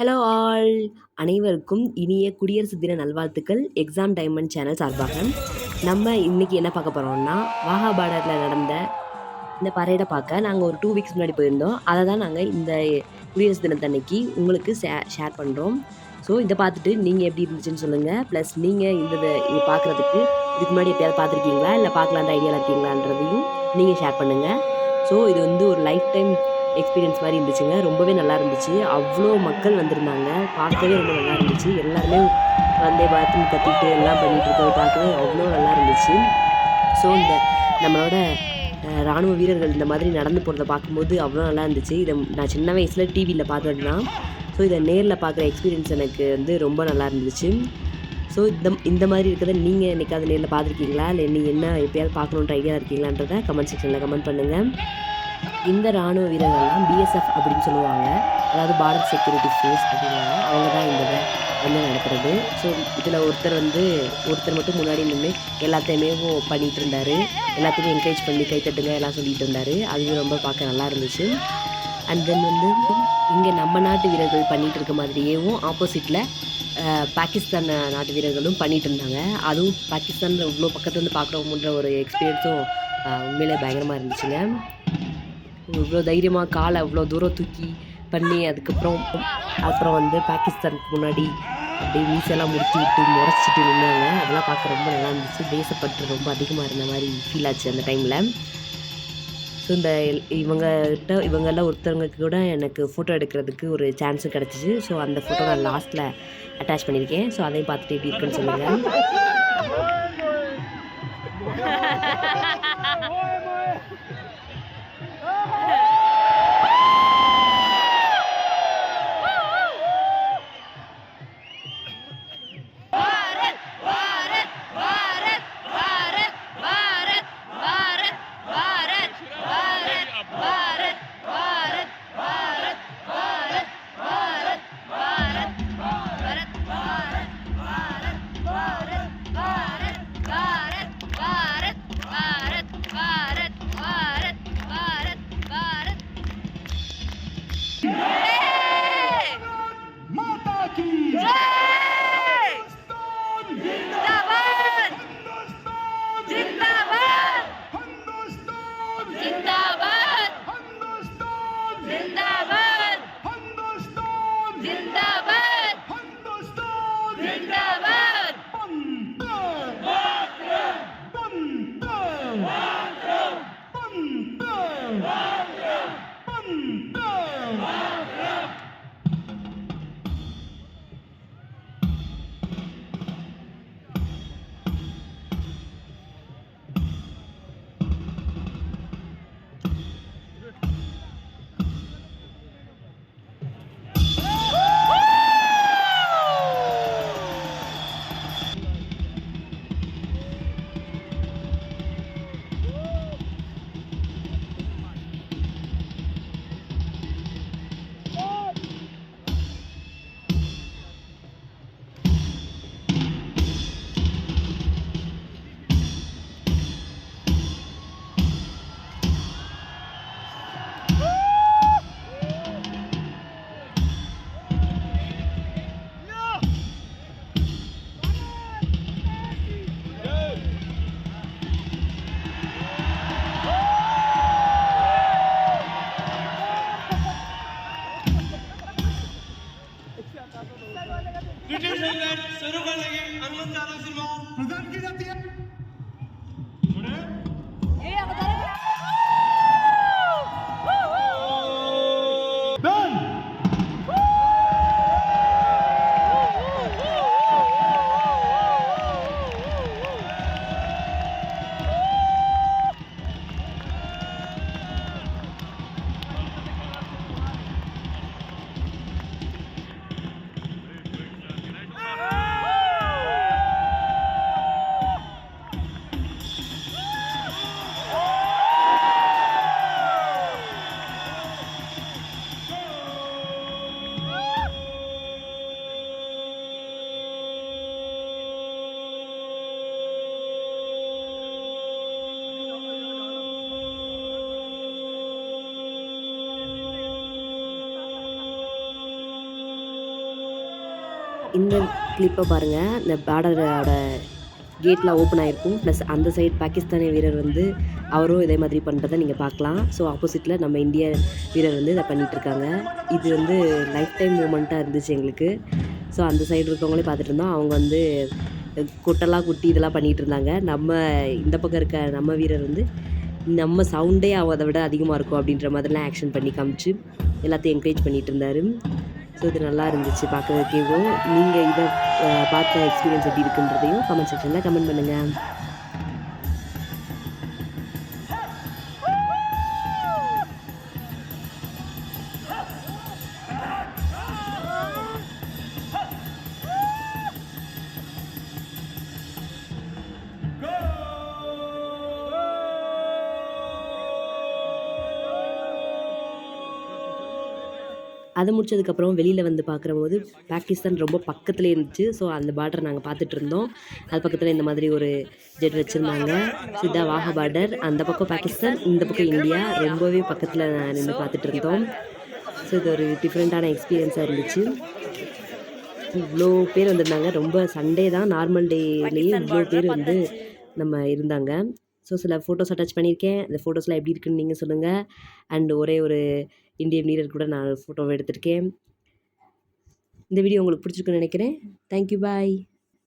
Hello all அனைவருக்கும் இனிய குடியரசு தின நல்வாழ்த்துக்கள். எக்ஸாம் டைமண்ட் சேனல் சார்பாக நம்ம இன்றைக்கி என்ன பார்க்க போகிறோம்னா வாகா பார்டரில் நடந்த இந்த பரேடை பார்க்க நாங்கள் ஒரு டூ வீக்ஸ் முன்னாடி போயிருந்தோம். அதை தான் நாங்கள் இந்த குடியரசு தினத்தன்னைக்கு உங்களுக்கு ஷே ஷேர் பண்ணுறோம் ஸோ இதை பார்த்துட்டு நீங்கள் எப்படி இருந்துச்சுன்னு சொல்லுங்கள் ப்ளஸ் நீங்கள் இந்த இதை- பார்க்குறதுக்கு இதுக்கு முன்னாடி எப்பயாவது பார்த்துருக்கீங்களா? இல்லை பார்க்கலான்ற ஐடியாவில் இருக்கீங்களான்றதையும் நீங்கள் ஷேர் பண்ணுங்கள் ஸோ இது வந்து ஒரு லைஃப் டைம் எக்ஸ்பீரியன்ஸ் மாதிரி இருந்துச்சுங்க. ரொம்பவே நல்லா இருந்துச்சு. அவ்வளோ மக்கள் வந்திருந்தாங்க. பார்க்கவே ரொம்ப நல்லா இருந்துச்சு. எல்லாருமே வந்தே பார்த்து கத்திட்டு எல்லாம் பண்ணிகிட்டு இருக்கிறத பார்க்கவே அவ்வளோ நல்லா இருந்துச்சு. ஸோ இந்த நம்மளோட ராணுவ வீரர்கள் இந்த மாதிரி நடந்து போகிறத பார்க்கும்போது அவ்வளோ நல்லா இருந்துச்சு. இதை நான் சின்ன வயசில் டிவியில் பார்த்தது தான் ஸோ இதை நேரில் பார்க்குற எக்ஸ்பீரியன்ஸ் எனக்கு வந்து ரொம்ப நல்லா இருந்துச்சு. ஸோ இந்த இந்த மாதிரி இருக்கிறத நீங்கள் என்றைக்காவது நேரில் பார்த்துருக்கீங்களா? இல்லை நீங்கள் என்ன எப்பயாவது பார்க்கணுன்ற ஐடியா இருக்கீங்களான்றதை கமெண்ட் செக்ஷனில் கமெண்ட் பண்ணுங்கள் இந்த ராணுவ வீரர்கள்லாம் பிஎஸ்எஃப் அப்படின்னு சொல்லுவாங்க. அதாவது பாரத் செக்யூரிட்டி ஃபோர்ஸ் அப்படின்னாங்க அவங்க தான் இந்த இதை வந்து நடத்துறது. ஸோ இதில் ஒருத்தர் வந்து ஒருத்தர் மட்டும் முன்னாடி நின்று எல்லாத்தையுமே பண்ணிகிட்டு இருந்தார். எல்லாத்தையுமே என்கரேஜ் பண்ணி கைத்தட்டுங்க எல்லாம் சொல்லிகிட்டு இருந்தார். அதுவே ரொம்ப பார்க்க நல்லா இருந்துச்சு. அண்ட் தென் வந்து இங்கே நம்ம நாட்டு வீரர்கள் பண்ணிகிட்டு இருக்க மாதிரியேவும் ஆப்போசிட்டில் பாகிஸ்தான் நாட்டு வீரர்களும் பண்ணிகிட்டு இருந்தாங்க. அதுவும் பாகிஸ்தானில் இவ்வளோ பக்கத்துலேருந்து பார்க்குறோம்ன்ற ஒரு எக்ஸ்பீரியன்ஸும் உண்மையிலே பயங்கரமாக இருந்துச்சுங்க. இவ்வளோ தைரியமாக காலை அவ்வளோ தூரம் தூக்கி பண்ணி அதுக்கப்புறம் அப்புறம் வந்து பாகிஸ்தானுக்கு முன்னாடி அப்படியே மீசெல்லாம் முடிச்சு விட்டு முறைச்சிட்டு நின்னாங்க. அதெல்லாம் பார்க்க ரொம்ப நல்லா இருந்துச்சு. தேசப்பற்று ரொம்ப அதிகமாக இருந்த மாதிரி ஃபீல் ஆச்சு அந்த டைமில் ஸோ இந்த எல்- இவங்ககிட்ட இவங்கெல்லாம் ஒருத்தவங்களுக்கு கூட எனக்கு ஃபோட்டோ எடுக்கிறதுக்கு ஒரு சான்ஸு கிடச்சிச்சு. ஸோ அந்த ஃபோட்டோ நான் லாஸ்ட்டில் அட்டாச் பண்ணியிருக்கேன். ஸோ அதையும் பார்த்துட்டு எப்படி இருக்குன்னு சொல்லுங்கள் shit. இந்த கிளிப்பை பாருங்கள் இந்த பார்டரோட கேட்லாம் ஓப்பன் ஆகிருக்கும் ப்ளஸ் அந்த சைடு பாகிஸ்தானிய வீரர் வந்து அவரும் இதே மாதிரி பண்ணுறதை நீங்கள் பார்க்கலாம். ஸோ ஆப்போசிட்டில் நம்ம இந்திய வீரர் வந்து இதை பண்ணிகிட்ருக்காங்க இது வந்து லைஃப் டைம் மூமெண்ட்டாக இருந்துச்சு எங்களுக்கு. ஸோ அந்த சைடு இருக்கவங்களே பார்த்துட்டு இருந்தோம். அவங்க வந்து கொட்டெல்லாம் குட்டி இதெல்லாம் பண்ணிகிட்டு இருந்தாங்க. நம்ம இந்த பக்கம் இருக்க நம்ம வீரர் வந்து நம்ம சவுண்டே அதை விட அதிகமாக இருக்கும் அப்படின்ற மாதிரிலாம் ஆக்ஷன் பண்ணி காமிச்சு எல்லாத்தையும் என்கரேஜ் பண்ணிகிட்டு இருந்தார். ஸோ இது நல்லா இருந்துச்சு பார்க்குறதுக்கேவும் நீங்கள் இதை பார்த்த எக்ஸ்பீரியன்ஸ் எப்படி இருக்குன்றதையும் கமெண்ட் செக்ஷனில் கமெண்ட் பண்ணுங்கள் அதை முடிச்சதுக்கப்புறம் வெளியில் வந்து பார்க்குறபோது பாகிஸ்தான் ரொம்ப பக்கத்தில் இருந்துச்சு. ஸோ அந்த பார்டர் நாங்கள் பார்த்துட்டு இருந்தோம். அது பக்கத்தில் இந்த மாதிரி ஒரு ஜெட் வச்சுருந்தாங்க. சித்தா வாக பார்டர் அந்த பக்கம் பாகிஸ்தான் இந்த பக்கம் இந்தியா. ரொம்பவே பக்கத்தில் நின்று பார்த்துட்டு இருந்தோம். ஸோ இது ஒரு டிஃப்ரெண்ட்டான எக்ஸ்பீரியன்ஸாக இருந்துச்சு. இவ்வளோ பேர் வந்திருந்தாங்க. ரொம்ப சண்டே தான் நார்மல் டேலேயே இவ்வளோ பேர் வந்து நம்ம இருந்தாங்க. ஸோ சில ஃபோட்டோஸ் அட்டாச் பண்ணியிருக்கேன். இந்த ஃபோட்டோஸ்லாம் எப்படி இருக்குன்னு நீங்கள் சொல்லுங்கள் அண்ட் ஒரே ஒரு இந்தியன் லீடர் கூட நான் ஃபோட்டோவை எடுத்திருக்கேன். இந்த வீடியோ உங்களுக்கு பிடிச்சிருக்குன்னு நினைக்கிறேன். Thank you bye